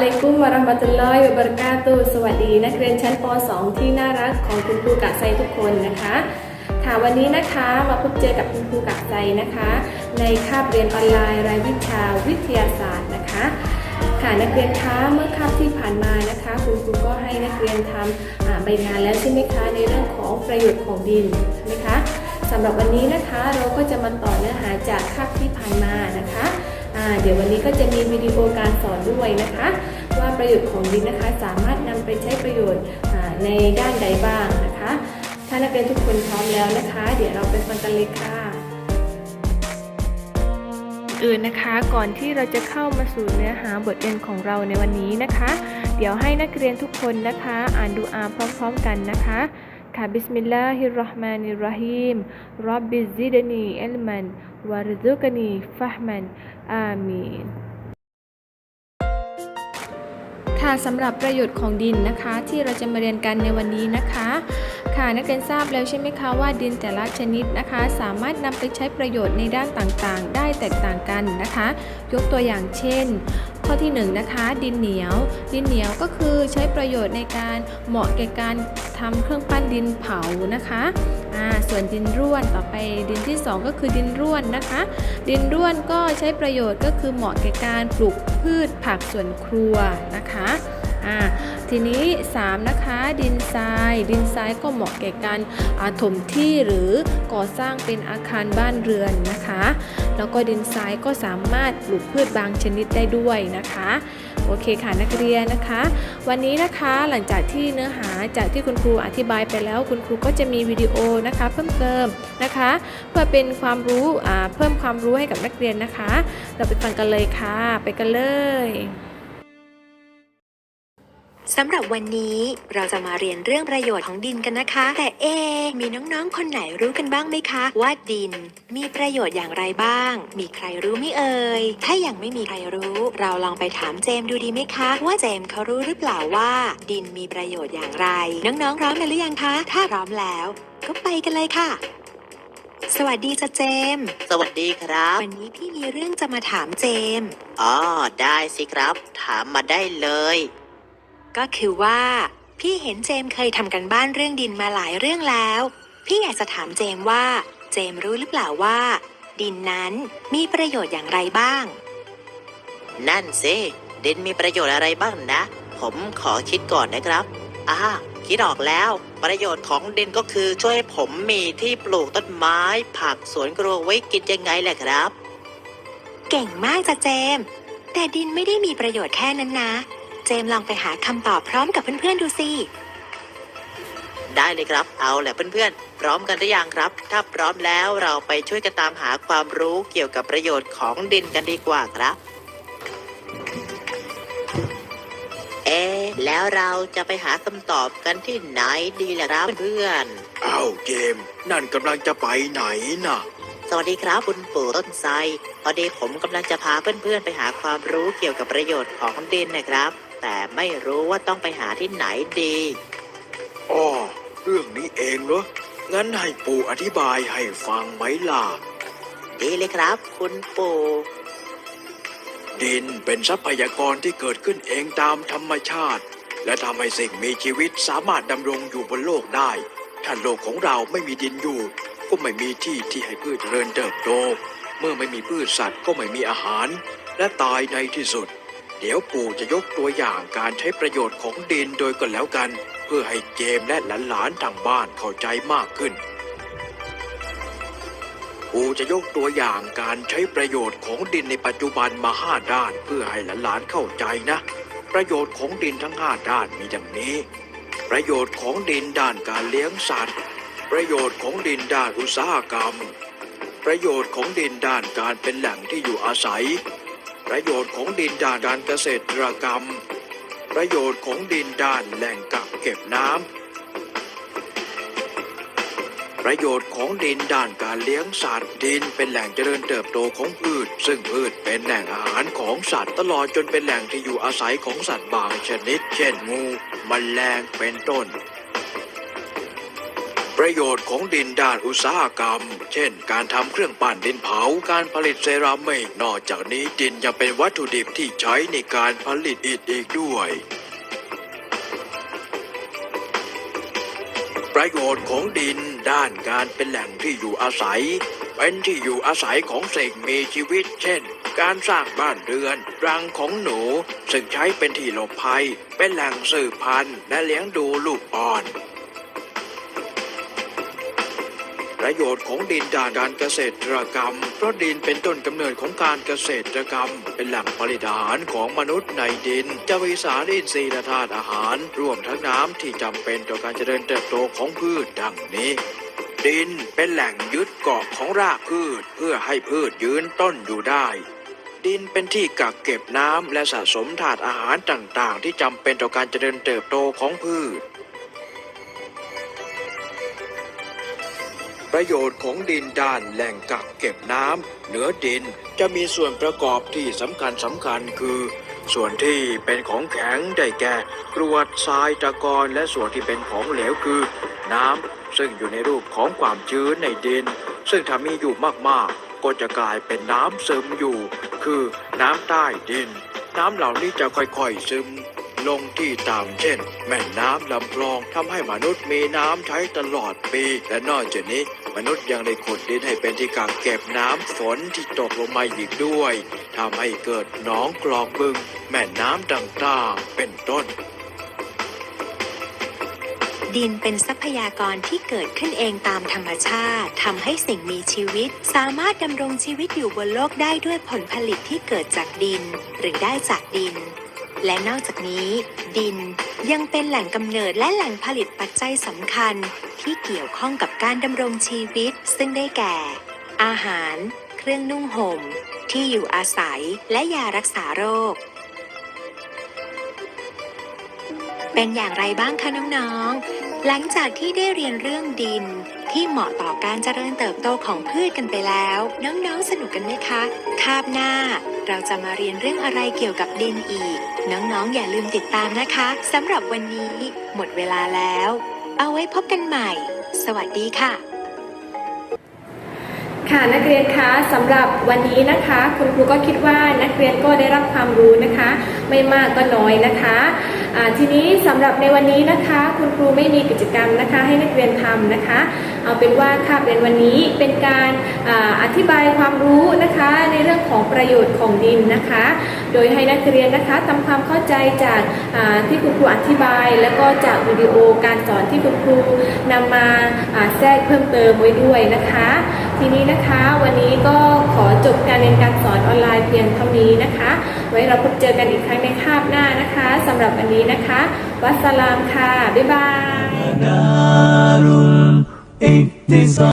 วะเราะห์มะตุลลอฮิวะบะเราะกาตุสวัสดีนักเรียนชั้นป .2 ที่น่ารักของคุณครูกะไซทุกคนนะคะค่ะวันนี้นะคะมาพบเจอกับคุณครูกะไซนะคะ ในคาบเรียนออนไลน์รายวิชาวิทยาศาสตร์นะคะค่ะนักเรียนคะเมื่อคาบที่ผ่านมานะคะ คุณครูก็ให้นักเรียนทำอ่าใบงานแล้วใช่ไหมคะในเรื่องของประโยชน์ของดินใช่ไหมคะสำหรับวันนี้นะคะเราก็จะมาต่อเนื้อหาจากคาบที่ผ่านมานะคะ เดี๋ยววันนี้ก็จะมีวิดีโอการสอนด้วยนะคะ ว่าประโยชน์ของดินนะคะ สามารถนำไปใช้ประโยชน์ในด้านใดบ้างนะคะ ถ้านักเรียนทุกคนพร้อมแล้วนะคะ เดี๋ยวเราไปฟังกันเลยค่ะอื่นนะคะก่อนที่เราจะเข้ามาสู่เนื้อหาบทเรียนของเราในวันนี้นะคะ เดี๋ยวให้นักเรียนทุกคนนะคะ อ่านดูอาพร้อม ๆ กันนะคะ ค่ะบิสมิลลาฮิรราะห์มานิรราะฮีมรับบิซิดนีอิลมันวารซุกนีฟะห์มันอามีนค่ะสำหรับประโยชน์ของดินนะคะ ที่เราจะมาเรียนกันในวันนี้นะคะ ค่ะนักเรียนทราบแล้วใช่ไหมคะว่าดินแต่ละชนิดนะคะ สามารถนำไปใช้ประโยชน์ในด้านต่างๆ ได้แตกต่างกันนะคะ ยกตัวอย่างเช่น ข้อที่1นงนะคะ ดินเหนียว ดินเหนียวก็คือใช้ประโยชน์ในการเหมาะแก่การทำเครื่องปั้นดินเผานะคะส่วนดินร่วนต่อไปดินที่ 2 ก็คือดินร่วนนะคะ ดินร่วนก็ใช้ประโยชน์ก็คือเหมาะแก่การปลูกพืชผักสวนครัวนะคะทีนี้ 3 นะคะ ดินทราย ดินทรายก็เหมาะแก่การอาถมที่หรือก่อสร้างเป็นอาคารบ้านเรือนนะคะ แล้วก็ดินทรายก็สามารถปลูกพืชบางชนิดได้ด้วยนะคะ โอเคค่ะนักเรียนนะคะ วันนี้นะคะหลังจากที่เนื้อหาจากที่คุณครูอธิบายไปแล้ว คุณครูก็จะมีวิดีโอนะคะ เพิ่มเติมนะคะ เพื่อเป็นความรู้เพิ่มความรู้ให้กับนักเรียนนะคะ เราไปฟังกันเลยค่ะ ไปกันเลย สำหรับวันนี้เราจะมาเรียนเรื่องประโยชน์ของดินกันนะคะ แต่เอะมีน้องๆ คนไหนรู้กันบ้างไหมคะ ว่าดิน มีประโยชน์อย่างไรบ้าง มีใครรู้ไหม่เอ่ย ถ้ายังไม่มีใครรู้ เราลองไปถามเจมส์ดูดีไหมคะ ว่าเจมส์เขารู้หรือเปล่าว่า ดินมีประโยชน์อย่างไร น้องๆพร้อมกันหรือยังคะ ถ้าพร้อมแล้ว ก็ไปกันเลยค่ะ สวัสดีจ้ะเจมส์สวัสดีครับ วันนี้พี่มีเรื่องจะมาถามเจมส์อ๋อ ได้สิครับ ถามมาได้เลย ก็คือว่า พี่เห็นเจมส์เคยทำกันบ้านเรื่องดินมาหลายเรื่องแล้ว พี่อยากจะถามเจมส์ว่า เจมส์รู้หรือเปล่าว่า ดินนั้นมีประโยชน์อย่างไรบ้าง นั่นสิดินมีประโยชน์อะไรบ้างนะ ผมขอคิดก่อนนะครับอ่าคิดออกแล้ว ประโยชน์ของดินก็คือช่วยให้ผมมีที่ปลูกต้นไม้ ผักสวนครัวไว้กินยังไงแหละครับ เก่งมากจ้ะเจมส์แต่ดินไม่ได้มีประโยชน์แค่นั้นนะเจมส์ลองไปหาคำตอบพร้อมกับเพื่อนๆดูสิ ได้เลยครับ เอาแหละเพื่อนๆ พร้อมกันหรือยังครับ ถ้าพร้อมแล้วเราไปช่วยกันตามหาความรู้เกี่ยวกับประโยชน์ของดินกันดีกว่าครับ เอ๊ะแล้วเราจะไปหาคำตอบกันที่ไหนดีล่ะครับเพื่อนอ้าวเกมนั่นกำลังจะไปไหนน่ะ สวัสดีครับคุณปู่ต้นไทรพอดีผมกำลังจะพาเพื่อนๆไปหาความรู้เกี่ยวกับประโยชน์ของดินนะครับ แต่ไม่รู้ว่าต้องไปหาที่ไหนดี อ้อเรื่องนี้เองเหรอ งั้นให้ปู่อธิบายให้ฟังไหมล่ะ ดีเลยครับ คุณปู่ดินเป็นทรัพยากรที่เกิดขึ้นเองตามธรรมชาติ และทำให้สิ่งมีชีวิตสามารถดำรงอยู่บนโลกได้ ถ้าโลกของเราไม่มีดินอยู่ ก็ไม่มีที่ที่ให้พืชเจริญเติบโต เมื่อไม่มีพืชสัตว์ก็ไม่มีอาหาร และตายในที่สุด เดี๋ยวปู่จะยกตัวอย่างการใช้ประโยชน์ของดินโดยก็แล้วกัน เพื่อให้เจมและหลานๆทางบ้านเข้าใจมากขึ้น ปู่จะยกตัวอย่างการใช้ประโยชน์ของดินในปัจจุบันมาห้าด้านเพื่อให้หลานๆเข้าใจนะ ประโยชน์ของดินทั้งห้าด้านมีดังนี้ ประโยชน์ของดินด้านการเลี้ยงสัตว์ ประโยชน์ของดินด้านอุตสาหกรรม ประโยชน์ของดินด้านการเป็นแหล่งที่อยู่อาศัย ประโยชน์ของดินด้านการเกษตรกรรม ประโยชน์ของดินด้านแหล่งกักเก็บน้ำประโยชน์ของดินด้านการเลี้ยงสัตว์ดินเป็นแหล่งเจริญเติบโตของพืช ซึ่งพืชเป็นแหล่งอาหารของสัตว์ตลอดจนเป็นแหล่งที่อยู่อาศัยของสัตว์บางชนิด เช่นงูมแมลงเป็นต้น ประโยชน์ของดินด้านอุตสาหกรรม เช่น การทำเครื่องปั้นดินเผา การผลิตเซรามิก นอกจากนี้ดินยังเป็นวัตถุดิบที่ใช้ในการผลิตอิฐอีกด้วย ประโยชน์ของดินด้านการเป็นแหล่งที่อยู่อาศัย เป็นที่อยู่อาศัยของสิ่งมีชีวิต เช่น การสร้างบ้านเรือน รังของหนู ซึ่งใช้เป็นที่หลบภัย เป็นแหล่งสืบพันธุ์และเลี้ยงดูลูกอ่อน ประโยชน์ของดินด้านการเกษตรกรรม เพราะดินเป็นต้นกำเนิดของการเกษตรกรรม เป็นแหล่งผลิตอาหารของมนุษย์ในดิน จะมีสารอินทรีย์และธาตุอาหาร รวมทั้งน้ำที่จำเป็นต่อการเจริญเติบโตของพืชดังนี้ดินเป็นแหล่งยึดเกาะของรากพืชเพื่อให้พืชยืนต้นอยู่ได้ ดินเป็นที่กักเก็บน้ำและสะสมถาดอาหารต่างๆ ที่จำเป็นต่อการเจริญเติบโตของพืช ประโยชน์ของดินด้านแหล่งกักเก็บน้ำเหนือดินจะมีส่วนประกอบที่สำคัญสำคัญคือ ส่วนที่เป็นของแข็งได้แก่กรวดทรายตะกอนและส่วนที่เป็นของเหลวคือ น้ำซึ่งอยู่ในรูปของความชื้นในดิน ซึ่งถ้ามีอยู่มากๆ ก็จะกลายเป็นน้ำซึมอยู่ คือน้ำใต้ดิน น้ำเหล่านี้จะค่อยๆซึมลงที่ต่ำเช่น แม่น้ำลำคลองทำให้มนุษย์มีน้ำใช้ตลอดปี และนอกจากนี้ นุษย์ยังได้ขุดดินให้เป็นที่กักเก็บน้ำฝนที่ตกลงมาอีกด้วยทำให้เกิดหนองกลองบึง แม่น้ำต่างๆ เป็นต้น ดินเป็นทรัพยากรที่เกิดขึ้นเองตามธรรมชาติทำให้สิ่งมีชีวิต สามารถดำรงชีวิตอยู่บนโลกได้ด้วยผลผลิตที่เกิดจากดิน หรือได้จากดินและนอกจากนี้ ดินยังเป็นแหล่งกำเนิดและแหล่งผลิตปัจจัยสำคัญ ที่เกี่ยวข้องกับการดำรงชีวิต ซึ่งได้แก่ อาหาร เครื่องนุ่งห่ม ที่อยู่อาศัยและยารักษาโรค เป็นอย่างไรบ้างคะน้องๆ หลังจากที่ได้เรียนเรื่องดินที่เหมาะต่อการเจริญเติบโตของพืชกันไปแล้ว น้องๆ สนุกกันไหมคะ คาบหน้า เราจะมาเรียนเรื่องอะไรเกี่ยวกับดินอีก น้องๆ อย่าลืมติดตามนะคะสำหรับวันนี้ หมดเวลาแล้ว เอาไว้พบกันใหม่ สวัสดีค่ะ ค่ะนักเรียนคะสำหรับวันนี้นะคะ คุณครูก็คิดว่านักเรียนก็ได้รับความรู้นะคะ ไม่มากก็น้อยนะคะ ทีนี้สำหรับในวันนี้นะคะ คุณครูไม่มีกิจกรรมนะคะ ให้นักเรียนทำนะคะ เอาเป็นว่าคาบเรียนวันนี้เป็นการออธิบายความรู้นะคะในเรื่องของประโยชน์ของดินนะคะ โดยให้นักเรียนนะคะทำความเข้าใจจากาที่คุณครูอธิบาย แล้วก็จากวิดีโอการสอนที่คุณครูนำมาาแทรกเพิ่มเติมไว้ด้วยนะคะ ทีนี้นะคะวันนี้ก็ขอจบการเรียนการสอนออนไลน์เพียงเท่านี้นะคะ ไว้เราพบเจอกันอีกครั้งในคาบหน้านะคะสำหรับวันนี้นี้นะคะ วัสสลามค่ะ บ๊ายบาย